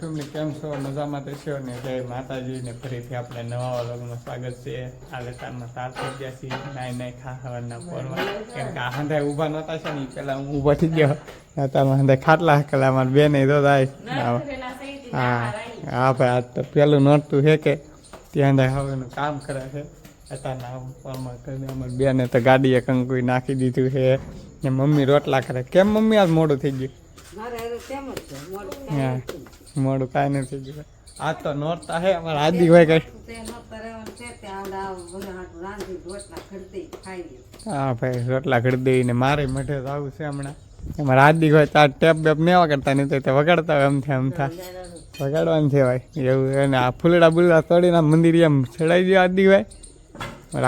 Family કેમ છો? મજામાં તો છો ને? જય માતાજી ને ફરીથી આપણે નવા વ્લોગમાં સ્વાગત છે. આ લેતારમાં સાર થઈ ગયા છીએ. નાઈ નાઈ ખા હવારના પોરમાં કેમ કે આ હંધાય ઊભા નહોતા છે ને પેલા હું ઊભો થઈ ગયો. અત્યારમાં હંધાય ખાટલા હકેલા અમારે બેન તો થાય. હા. હા ભાઈ આ તો પેલું નોટતું છે કે ત્યાં હંધાય હવેનું કામ કરે છે. અત્યારના પોરમાં કરીને અમારી બેને તો ગાડીએ કંકુઈ નાખી દીધું છે. ને મમ્મી રોટલા કરે. કેમ મમ્મી આજ મોડું થઈ ગયું? મારે હવે તેમ જ છે મોડું હા. મોડું કાંઈ નથી ગયું આ તો નોરતા હે અમારા આદિ હોય કઈ. તે તે ખરીદી હા ભાઈ રોટલા ઘડી ને મારે મઢે તો આવું છે હમણાં. અમારા આદિ હોય તાર ટેપ બેપ ને વગાડતા નહીં તો તે વગાડતા હોય એમ થાય એમ થાય વગાડવાનું છે ભાઈ એવું અને આ ફૂલડા બુલડા તોડીને આ મંદિર એમ ચડાઈ દો આદિ ભાઈ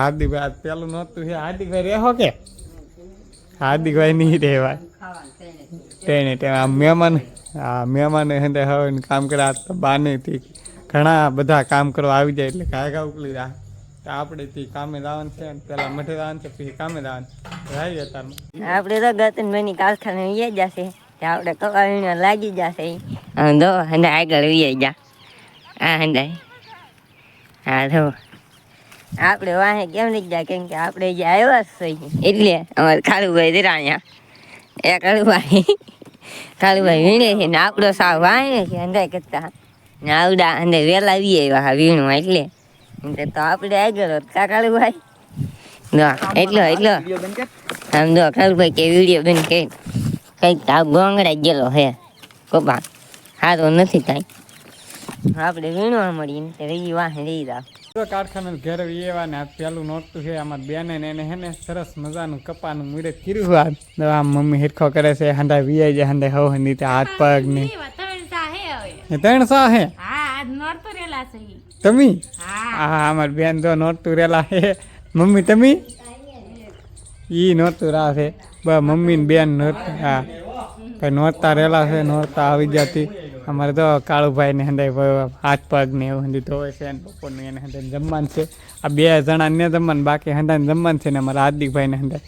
આદિ ભાઈ આજ પેલું નહોતું છે. આદિ ભાઈ રહેવો કે હાર્દિક ભાઈ નહીં રહેવાય તેને તે આ મહેમાન આ મહેમાને હેંડે હવે કામ કર્યા તો બાનેથી ઘણા બધા કામ કરવા આવી જાય એટલે ઘા ઘા ઉકલી રહ્યા તો આપણે થી કામે જવાનું છે પેલા મઠે જવાનું છે, પછી કામે જવાનું રાઈ અત્યારમાં આપણે તો મહિની કારખાને વીએ જશે. તે આપણે કવાળીને લાગી જશે. દો અને આગળ વીએ જા. આ હંદાય હા તો આપણે વાહે કેમ નહીં ગયા કેમ કે આપણે જે આવ્યા છીએ. એટલે અમારે કાળુભાઈ અહીંયા એ કાળુભાઈ કાળુભાઈ વીણે છે ને આપણો સાવ વાહે છે અંદાય કરતા ને આવડા અંદર વહેલા વી આવ્યા વીણું એટલે એટલે તો આપણે આગળ હોત કા કાળુભાઈ ના એટલો એટલો આમ જો કાળુભાઈ કે વીડિયો બેન કે કંઈક આ ગોંગડા ગયેલો હે કોપા સારો નથી કાંઈ આપણે વીણવા મળીને તે રહી વાહે રહી જાવ તો કારખાના ઘરે એવા ને આ પેલું નોટતું છે. આમાં બેને ને એને હે ને સરસ મજાનું કપાનું મુડે કર્યું આ આમ મમ્મી હિરખો કરે છે. હાંડા વીઆઈ જાય હાંડા હવ નીતે હાથ પગ ને. ત્રણ સા હે તમે? હા. અમાર બેન તો નોટતું રેલા હે. મમ્મી તમે? ઈ નોતું રા છે. બ મમ્મી ને બેન નોત હા. કઈ નોરતા રેલા છે નોરતા આવી જતી. અમારે તો કાળુભાઈ ને હંદાય હાથ પગ ને એવું હંધી ધોવે છે ને બપોરનું એને હંધાય જમવાનું છે. આ બે જણા ને જમવાનું બાકી હંધાને જમવાનું છે ને અમારા હાર્દિકભાઈ ને હંધાય.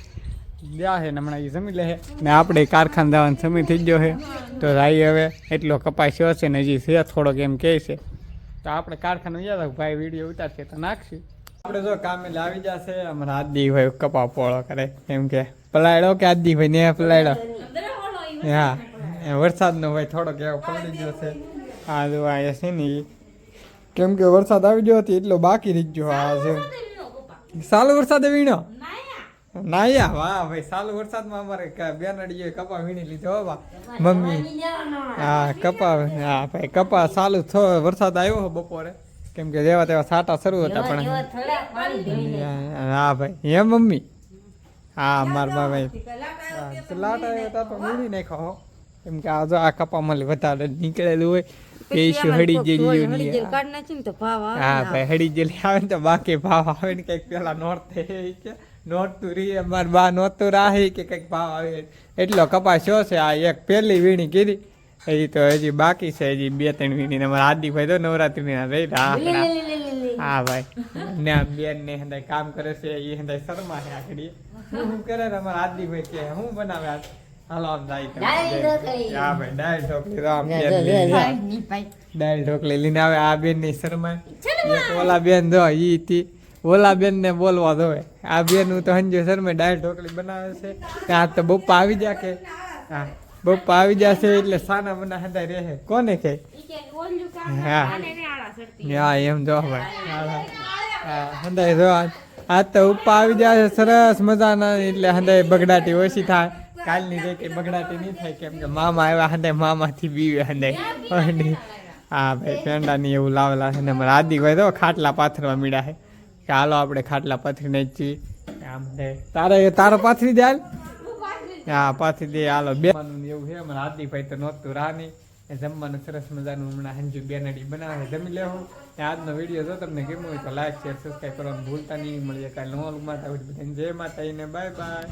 ગયા છે ને હમણાં એ જમી લે છે ને આપણે કારખાન જવાનો સમય થઈ ગયો છે તો રાઈ હવે એટલો કપાસ્યો છે ને હજી છે થોડોક એમ કહે છે. તો આપણે કારખાને ગયા હતા ભાઈ વીડિયો ઉતારશે તો નાખશું. આપણે જો કામે લાવી જશે અમારા આદિ ભાઈ કપા પોળો કરે એમ કે પલાળ્યો કે આદિ ભાઈ ને પલાળ્યો હા. વરસાદનો ભાઈ થોડોક એવો પડી ગયો છે. આ જો આ છે ને કેમ કે વરસાદ આવી ગયો હતો એટલો બાકી રહી ગયો આ છે સાલો વરસાદે વીણો? નાયા? વાહ ભાઈ સાલો વરસાદમાં અમારે ક- બેનડીએ કપા વીણી લીધો હો બા. મમ્મી. હા કપા હા ભાઈ કપા સાલું થો વરસાદ આવ્યો હો બપોરે. કેમ કે જેવા તેવા સાટા શરૂ હતા પણ હા ભાઈ. હે મમ્મી? હા મારા ભાઈ લાટ આવ્યો હતા તો વીણી નાખો હો. કેમ કે આ જો આ કપામાં વધારે નીકળેલું હોય પેશું હળી જેલી હળી કાઢ નાખી ને તો ભાવ આવે હા ભાઈ હળી જેલી આવે ને તો બાકી ભાવ આવે ને કંઈક પેલા નોટ કે નોટ રી અમાર બા નોતું રાહી કે કંઈક ભાવ આવે. એટલો કપાસ શો છે આ એક પહેલી વીણી કીધી. હજી તો હજી બાકી છે હજી બે ત્રણ વીણી ને અમારા આદિભાઈ તો નવરાત્રી ના રહી હા ભાઈ. ને આ બેન ને હંધાય કામ કરે છે એ હંધાય શર્મા છે આખડી શું કરે અમારા આદિભાઈ કે હું બનાવે હાલો આમ જાય હા ભાઈ ડાયલ ઢોકળી લઈને જાય. ઢોકળી લઈને આવે આ બેનની શરમાય એક ઓલા બેન જો ઈ તી. ઓલા બેન ને બોલવા દો આ બેન હું તો હંજો શરમે દાળ ઢોકળી બનાવે છે. ત્યાં તો બપ્પા આવી જા કે. હા બપ્પા આવી જશે એટલે સાના મના હંધા રહે કોને કે? હા. હા એમ જો ભાઈ. હા હંધાય જો આજ. તો ઉપા આવી જાય સરસ મજાના એટલે હંધાય બગડાટી ઓછી થાય. કાલની જે કે બગડાટી નહીં થાય કેમ કે મામા આવ્યા હંધાય મામાથી બીવે અને હા ભાઈ પેંડાની એવું લાવેલા છે ને. અમારા આદિભાઈ તો ખાટલા પાથરવા મીડા છે કે હાલો આપણે ખાટલા પાથરી નાખી આમ છે તારે તારો પાથરી દે હા પાછી દે હાલો. બે એવું છે અમારા આદિભાઈ તો નહોતું રાની એ જમવાનું સરસ મજાનું હમણાં હંજુ બેનડી બનાવે જમી લેવું ને આજનો વીડિયો જો તમને ગમ્યો હોય તો લાઈક શેર સબસ્ક્રાઈબ કરવાનું ભૂલતા નહીં. મળીએ કાલે નવા માતા જય માતા બાય બાય